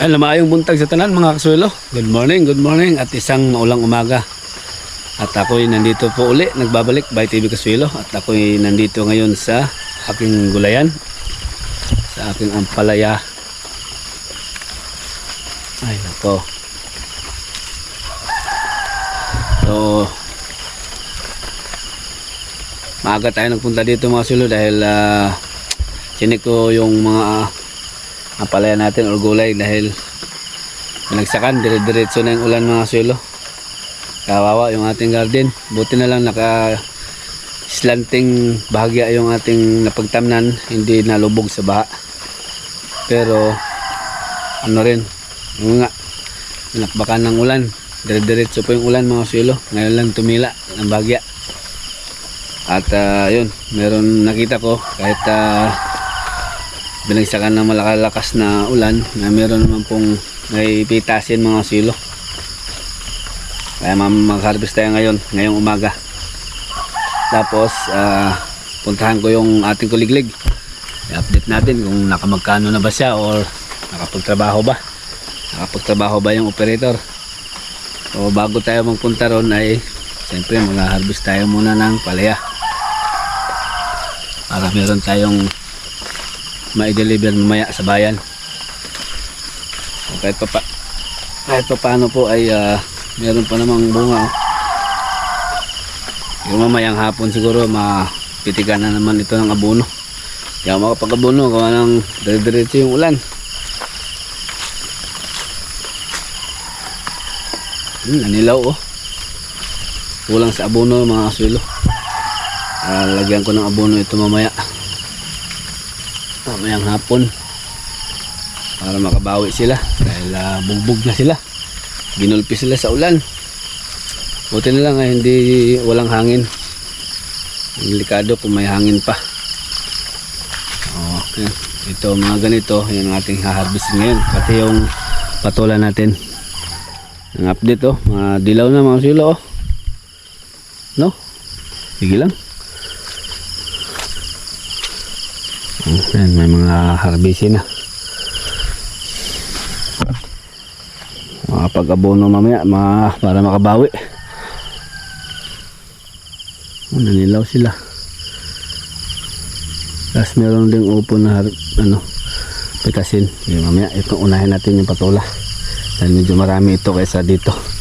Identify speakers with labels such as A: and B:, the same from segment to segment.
A: Ay, lamayong buntag sa tanan mga kasuelo. Good morning, good morning at isang maulang umaga. At ako'y nandito po uli, nagbabalik by TV Kasuelo. At ako'y nandito ngayon sa aking gulayan. Sa aking ampalaya. Ay, nako. So, maaga tayo nagpunta dito mga kasuelo dahil ah, sinik ko yung mga ampalaya natin or gulay dahil nagsakan dire-diretso na yung ulan mga suelo kawawa yung ating garden. Buti na lang naka slanting bahagya yung ating napagtamnan. Hindi nalubog sa baha. Pero ano rin nga nakbakan ng ulan. Dire-diretso po yung ulan mga suelo ngayon lang tumila ng bahagya. At ah, yun meron nakita ko kahit ah, binagsakan ng malakalakas na ulan na meron naman pong may pitasin mga silo. Kaya mag-harvest tayo ngayon ngayong umaga. Tapos ah, puntahan ko yung ating kuliglig. I-update natin kung nakamagkano na ba siya or nakapagtrabaho ba. Nakapagtrabaho ba yung operator. O bago tayo magpunta ron ay siyempre mag-harvest tayo muna ng palaya. Para meron tayong ma-deliver mamaya sa bayan. Kahit pa, pa kahit pa paano po ay ah, meron pa namang bunga. oh. Yung mamayang hapon siguro mapitigan na naman ito ng abono. Ako makapag-abono gawa ng dire-diretso yung ulan. Hmm, nanilaw oh. Kulang sa abono mga kasulo. Ah, lagyan ko ng abono ito mamaya mamayang hapon. Para makabawi sila. Dahil ah, bugbog na sila. Ginulpi sila sa ulan. Buti na lang ay hindi walang hangin. Delikado kung may hangin pa. Okay. ito mga ganito yung ating haharvestin ngayon. Pati yung patola natin. Ang update oh. Mga dilaw na mga silo oh. No? Sige lang Ayan, may mga harvestin na. Makapag-abono mamaya mga, para makabawi. Nanilaw sila. Tapos meron ding upo na ano, pitasin. Yung mamaya, ito unahin natin yung patola. Dahil medyo marami ito kaysa dito.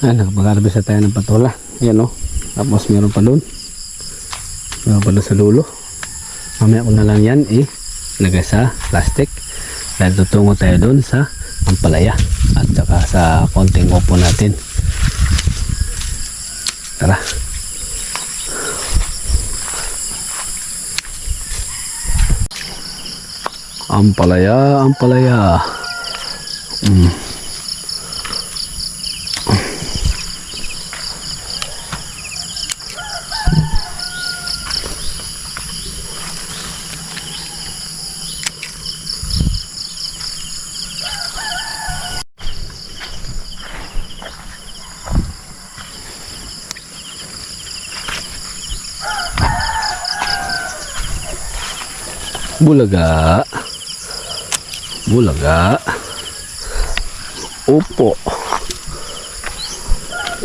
A: Ayan, nakapag-harvest na tayo ng patola. Ayan o. Tapos meron pa doon. Meron pa doon sa dulo. Mamaya ko na lang yan eh. Lagay sa plastic. Dahil tutungo tayo doon sa ampalaya. At saka sa konting upo natin. Tara. Ampalaya, ampalaya. Mm. Bulaga. Bulaga. Upo.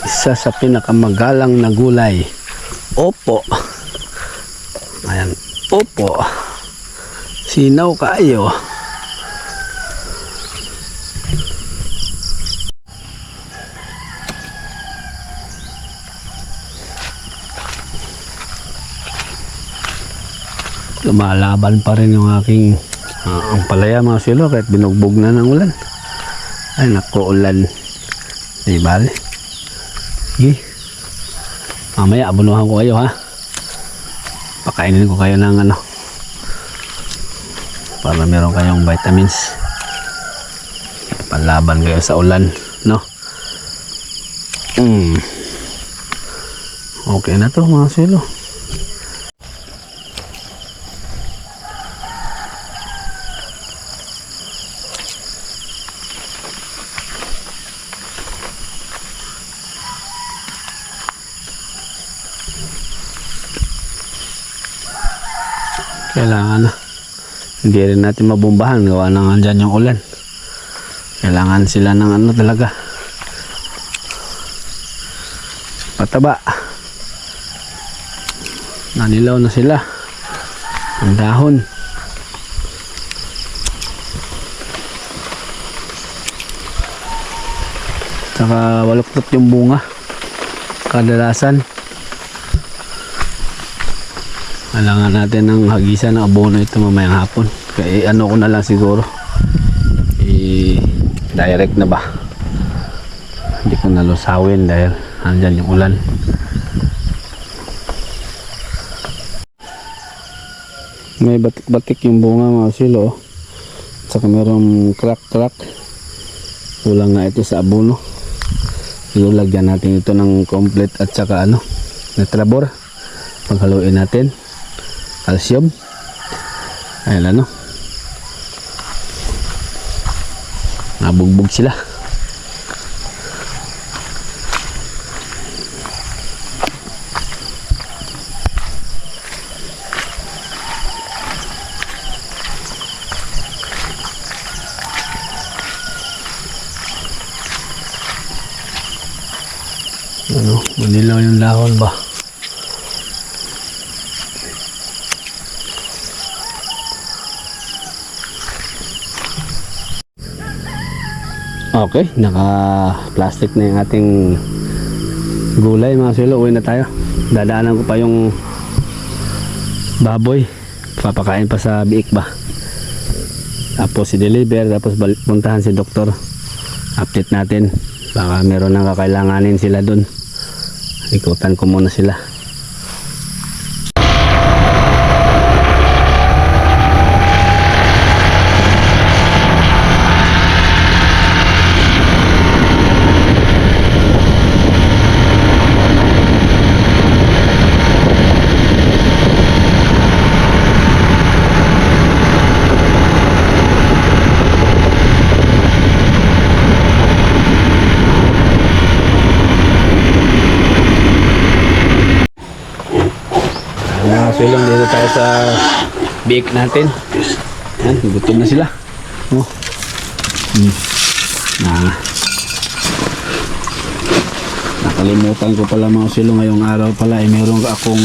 A: Isa sa pinakamagalang na gulay. Opo. Ayan. Opo. Sinaw kayo. Lumalaban pa rin yung aking ah, ang palaya mga silo kahit binugbog na ng ulan. Ay naku ulan. Di bale sige. Mamaya abunuhan ko kayo ha? Pakainin ko kayo ng ano para meron kayong vitamins. Panlaban kayo sa ulan no? Mm. okay na to mga silo kailangan hindi rin natin mabumbahan. Gawa na nga dyan yung ulan. Kailangan sila ng ano talaga. Pataba. Nanilaw na sila. Ang dahon. Saka waluktot yung bunga. Kadalasan kailangan natin ng hagisan ng abono ito mamayang hapon. Kaya ano ko na lang siguro. I direct na ba? Hindi ko nalusawin dahil andyan yung ulan. May batik-batik yung bunga mga silo oh. At saka merong crack-crack. Kulang nga ito sa abono. Siguro lagyan natin ito ng complete at saka ano netrabor. Paghaluin natin calcium. Ayun ano? Nabugbog sila. Ano? Manilaw yung dahon ba Okay, naka-plastic na yung ating gulay mga silo. Uwi na tayo. Dadaanan ko pa yung baboy. Papakain pa sa biik ba. Tapos si-deliver, tapos puntahan si doktor. Update natin. Baka meron nang kakailanganin sila dun. Ikutan ko muna sila. Mga silong dito tayo sa biik natin. Yan, gutom na sila. Oh. Hmm. Na. Nakalimutan ko pala mga silong ngayong araw pala eh meron akong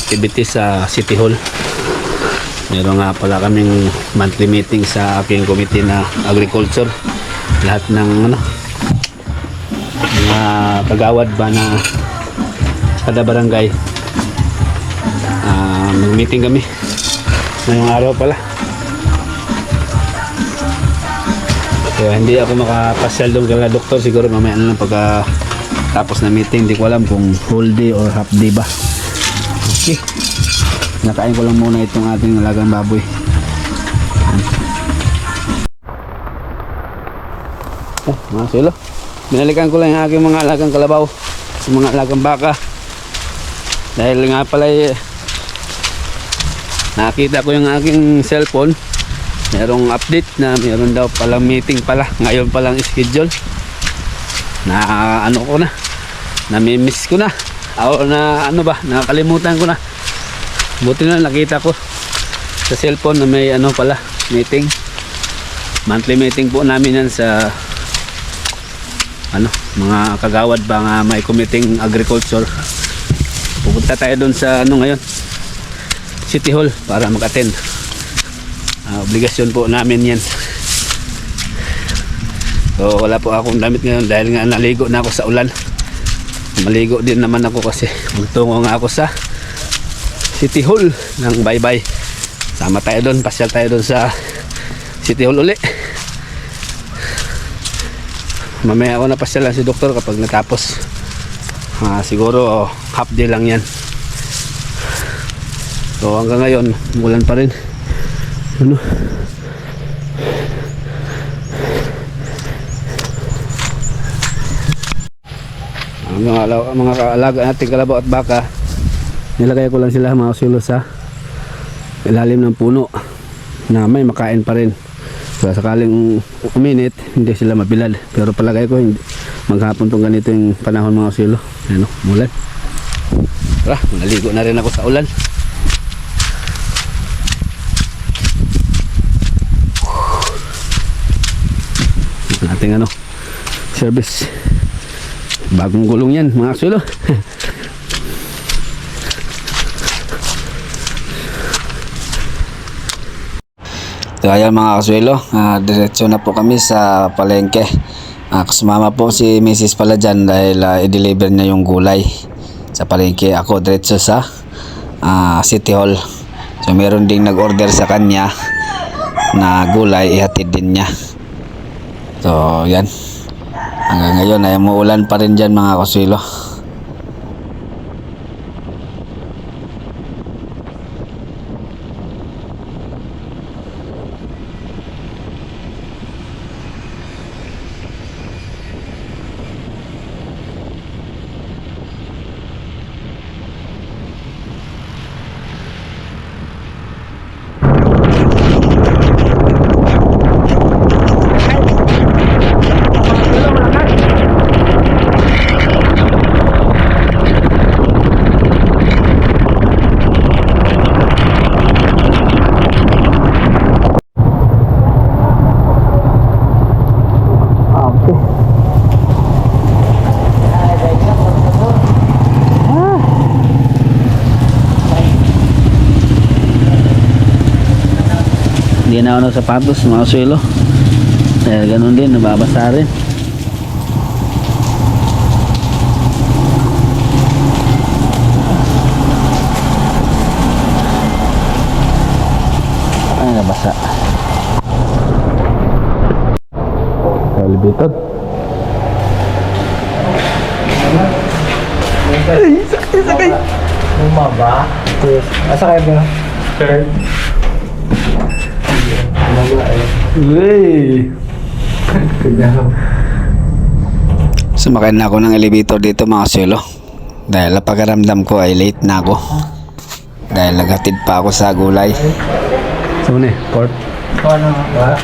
A: activity sa City Hall. Meron nga pala kaming monthly meeting sa aking committee na agriculture. Lahat ng ano mga kagawad ba na kada barangay Ah, mag-meeting kami ngayong araw pala kaya hindi ako makapasyal doon kay doktor siguro mamaya na lang pagka tapos na meeting. Hindi ko alam kung whole day or half day ba. Okay. Nakain ko lang muna itong ating alagang baboy. Oh, mga silo. Binalikan ko lang yung aking mga alagang kalabaw. Yung mga alagang baka. Dahil nga pala eh, nakita ko yung aking cellphone. Merong update na meron daw palang meeting pala. Ngayon palang schedule. Na ano ko na. Namimiss ko na. O na ano ba, nakakalimutan ko na. Buti na nakita ko sa cellphone na may ano pala, meeting. Monthly meeting po namin yan sa ano, mga kagawad ba nga may committing agriculture. Pupunta tayo doon sa ano ngayon, City Hall para mag-attend. Ah, obligasyon po namin yan. So wala po akong damit ngayon dahil nga naligo na ako sa ulan. Maligo din naman ako kasi magtungo nga ako sa City Hall ng bye-bye. Sama tayo doon, pasyal tayo doon sa City Hall uli. Mamaya ako na pasyalan si doktor kapag natapos. Ah, siguro oh, half day lang yan. So hanggang ngayon, mulan pa rin. Ano? Ang mga, ala- mga kaalaga natin kalabaw at baka, nilagay ko lang sila mga usulo sa ilalim ng puno na may makain pa rin. So, sakaling uminit, hindi sila mabilad. Pero palagay ko, hindi, maghapon tong ganito yung panahon mga usulo. Ano, mulan. Tara, naligo na rin ako sa ulan. Ang ating ano, service. Bagong gulong yan, mga kasulo. So ayan mga kasuelo, ah, diretso na po kami sa palengke. Ah, sumama po si Mrs. pala dyan dahil ah, i-deliver niya yung gulay sa palengke. Ako diretso sa ah, City Hall. So meron ding nag-order sa kanya na gulay, ihatid din niya. So yan. Hanggang ngayon ay umuulan pa rin dyan mga kasuelo. Okay. Hindi na ako ng sapatos, mga suelo. Dahil ganun din, nababasa rin. Ay, nabasa. Elevator.
B: Bumaba. Yes. Asa kayo ba? Third. Eh. Kaya.
A: Sumakay na ako ng elevator dito mga silo. Dahil napagaramdam ko ay late na ako. Dahil naghatid pa ako sa gulay. So ne, port.
B: Ano ba?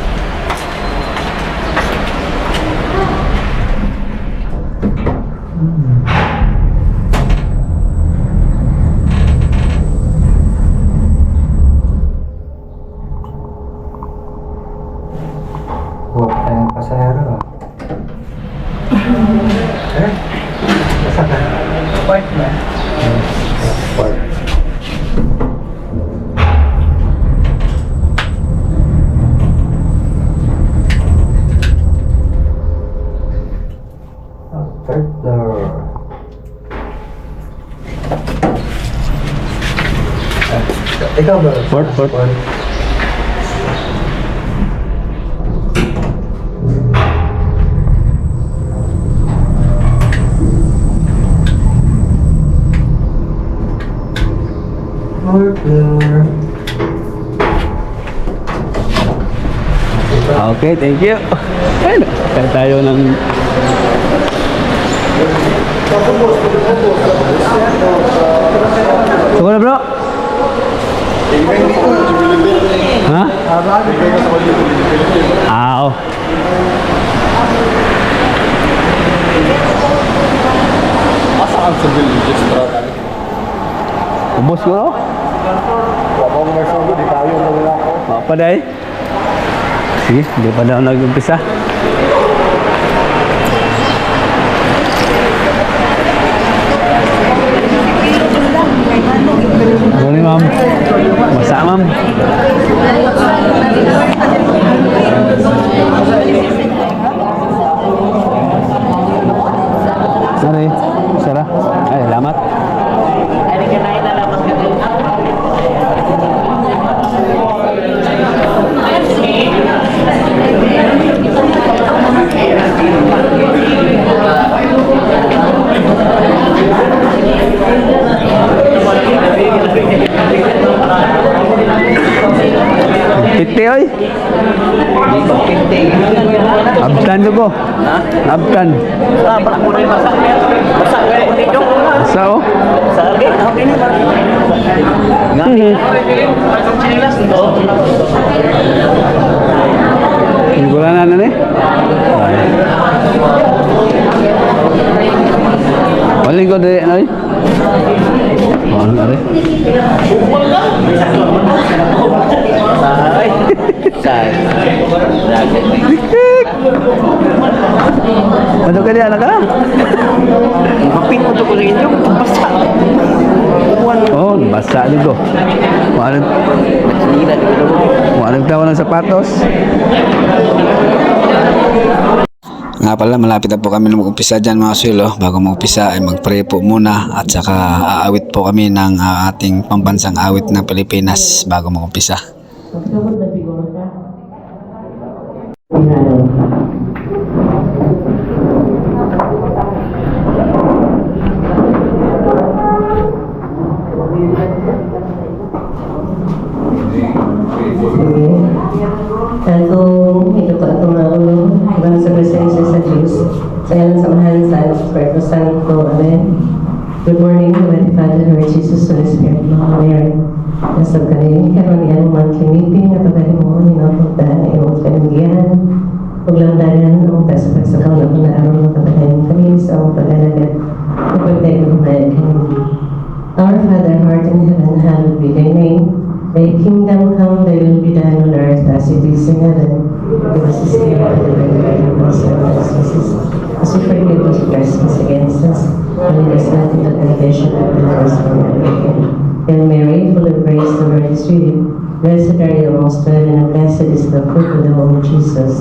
B: Passport.
A: Okay, thank you. Ayun, kaya tayo ng... So, bro? Ha? Ah, oh.
C: Asakan sa villages para
A: Ubus ko, no?
C: Wapang may sugo, di tayo na wala ako.
A: Mga pa dahi. Sige, hindi pa daw nag-umpisa. Ano ni ma'am? Ma'am? 150 oy. Abtan ko. Ha? Abtan.
D: Sa pala ko rin masak. Masak ko rin dong.
A: Sa
D: o? Sa gate, how
A: many
D: ba? Ngayon.
A: Ang gula na na ni? Paling ko dili na oy. Na rin?
D: Ay. Say.
A: Ano ka diyan ka?
D: Kapit mo to ko rin yung basta.
A: Oh, basa
D: Nila dito.
A: walang tawa ng sapatos. Nga pala, malapit na po kami na mag-umpisa dyan mga sulo. Bago mag-umpisa ay mag-pray po muna at saka aawit po kami ng ah, ating pambansang awit ng Pilipinas bago mag-umpisa.
E: porque tengo of the Lord is. Blessed are you amongst women, and blessed is the fruit of the womb, Jesus.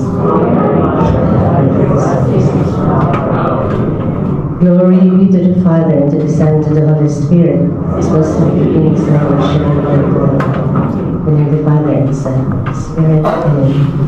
E: Glory be to the Father, and to the Son, and to the Holy Spirit, as was in the beginning, is now, and shall be. In the Father, and Son, Spirit. Amen.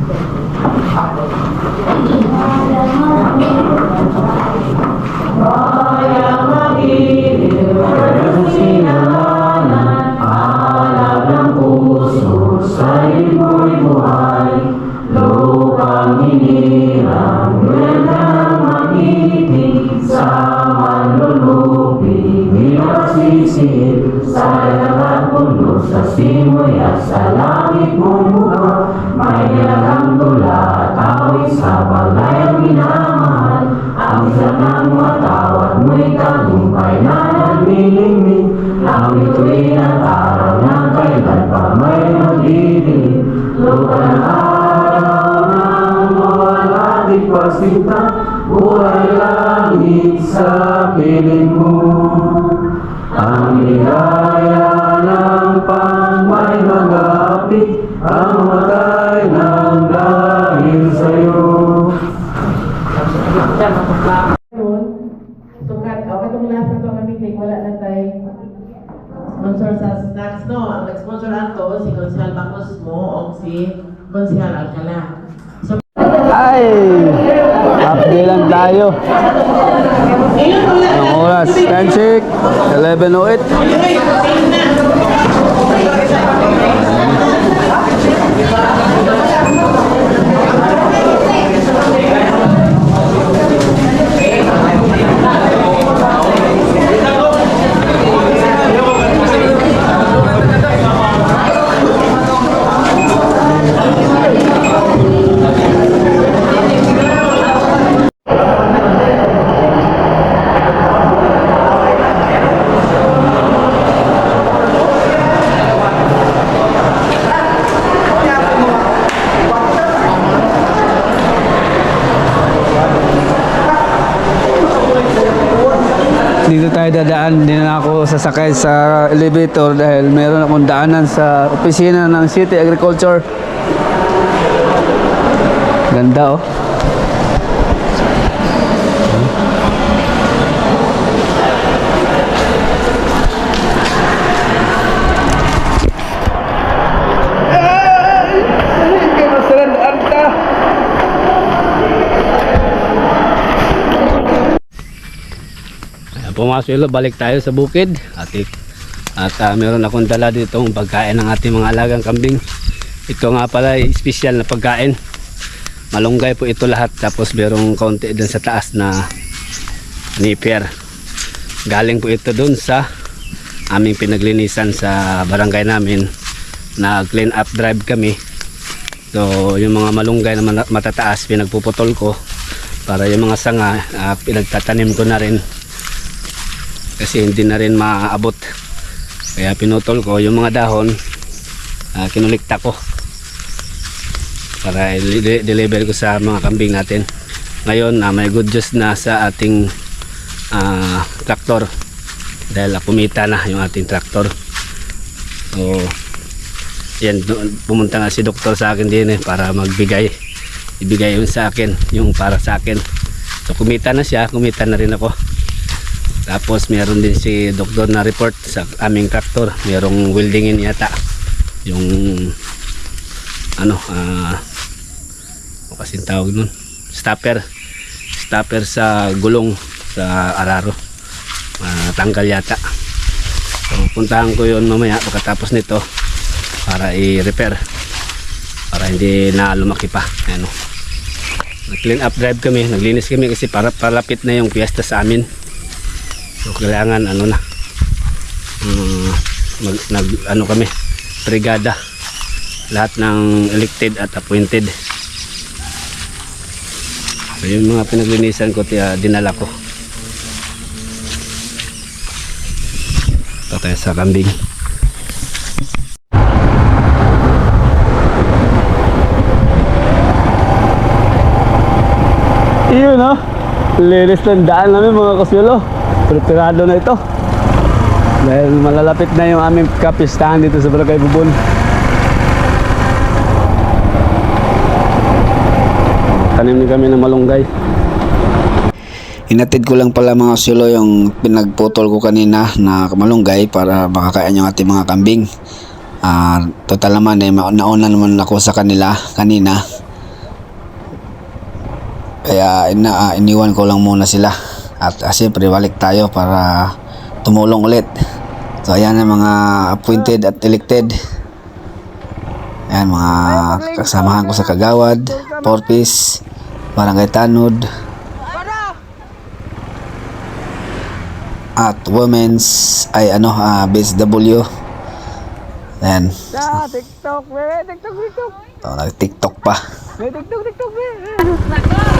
E: Dahil sayang puno sa simoy at sa langit bumuka May nilagang tula at awit sa balayang minamahal. Ang sanang matawat mo'y tagumpay na nagmilingin Ang ito'y ang araw na kailan pa may magiging Lupa ng araw ng mawala di pasinta Buhay langit sa piling mo.
F: Sukat, o katong last na to kami wala na tayo sponsor sa snacks, no? Ang nag-sponsor ato, si Consihal Bacos mo o si Consihal Alcala. So,
A: Ay! Update lang tayo. Ang oras, check, 11.08. Dito tayo dadaan. Hindi na ako sasakay sa elevator dahil meron akong daanan sa opisina ng City Agriculture. Ganda oh. Pumasok yun, balik tayo sa bukid. At, at ah, meron akong dala dito ang pagkain ng ating mga alagang kambing. Ito nga pala special na pagkain. Malunggay po ito lahat. Tapos merong kaunti dun sa taas na nipper. Galing po ito dun sa aming pinaglinisan sa barangay namin. Na clean up drive kami. So yung mga malunggay na matataas pinagpuputol ko para yung mga sanga ah, pinagtatanim ko na rin kasi hindi na rin maaabot. Kaya pinutol ko yung mga dahon ah, kinulikta ko para i-deliver ko sa mga kambing natin. Ngayon ah, may good news na sa ating ah, traktor. Dahil ah, kumita na yung ating traktor. So yan pumunta nga si doktor sa akin din eh, para magbigay ibigay yun sa akin yung para sa akin. So kumita na siya kumita na rin ako tapos meron din si doktor na report sa aming traktor. Merong weldingin yata. Yung ano, ah uh, kasing tawag nun. Stopper. Stopper sa gulong sa araro. Ah, tanggal yata. So puntahan ko yun mamaya pagkatapos nito para i-repair. Para hindi na lumaki pa. Ano. Nag-clean up drive kami. Naglinis kami kasi para palapit na yung piyesta sa amin. So kailangan ano na um, nag ano kami brigada lahat ng elected at appointed so yung mga pinaglinisan ko tiya dinala ko ito tayo sa kambing Iyon no? Linis ng daan namin mga kasyolo. Preparado na ito. Dahil malalapit na yung aming kapistahan dito sa Barangay Bubon. Tanim din kami ng malunggay.
G: Inatid ko lang pala mga silo yung pinagputol ko kanina na malunggay para makakain yung ating mga kambing. Ah, total naman eh, nauna naman ako sa kanila kanina. Kaya ina, ah, iniwan ko lang muna sila. At uh, siyempre tayo para tumulong ulit. So ayan ang mga appointed at elected. Ayan mga kasamahan ko sa Kagawad, Porpis, Barangay Tanod, at women's ay ano uh, BSW Ayan.
H: Ah, TikTok, bebe, TikTok, TikTok.
G: So, nag-tiktok pa.
H: Bebe, TikTok, TikTok.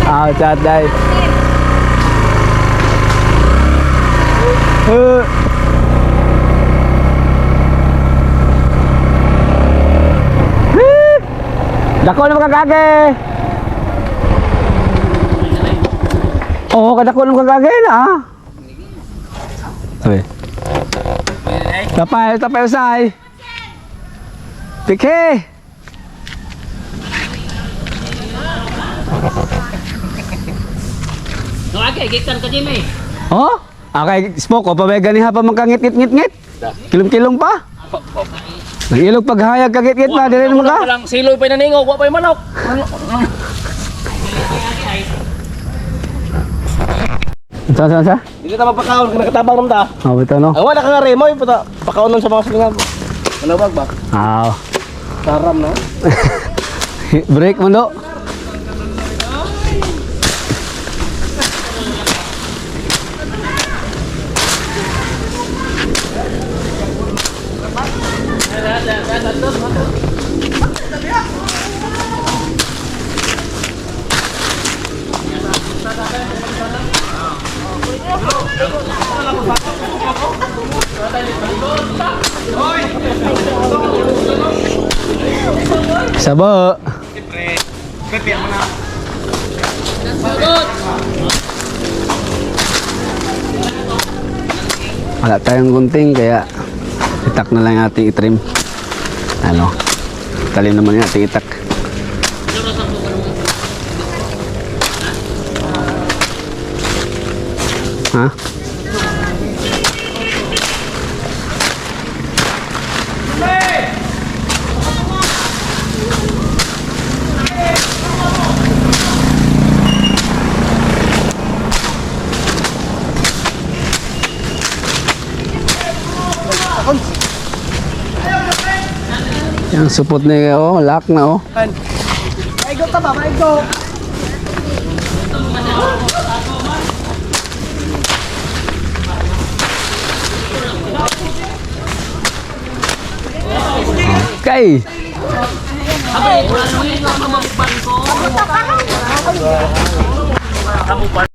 A: Ah, chat day. Uh. Hee! Dako na makagage. Oo, kadako na makagage na. ah. Sabi. Tapay, tapay usay. Pikhe. Oh? Okay, smoke ko pa ba ganiha pa magkangit ngit ngit ngit. Kilom-kilom pa. Nagilog paghayag kagit ngit pa dire mo ka.
D: Walang siloy pa naningog, wa pa manok.
A: Sa sa sa.
D: Dili ta mapakaon kana katabang ram ta.
A: Oh, bitaw no.
D: Awa na ka nga remo puta. Pakaon nun sa mga silingan. Malawag ba?
A: Ah.
D: Saram na.
A: Break mo do. Sabo. Wala tayong gunting kaya itak na lang ating itrim. Ano? Talim naman yung ating itak. Ha? Yung supot niya, oh, lock na, oh.
I: Maigo ka ba? Maigo!
A: Kay!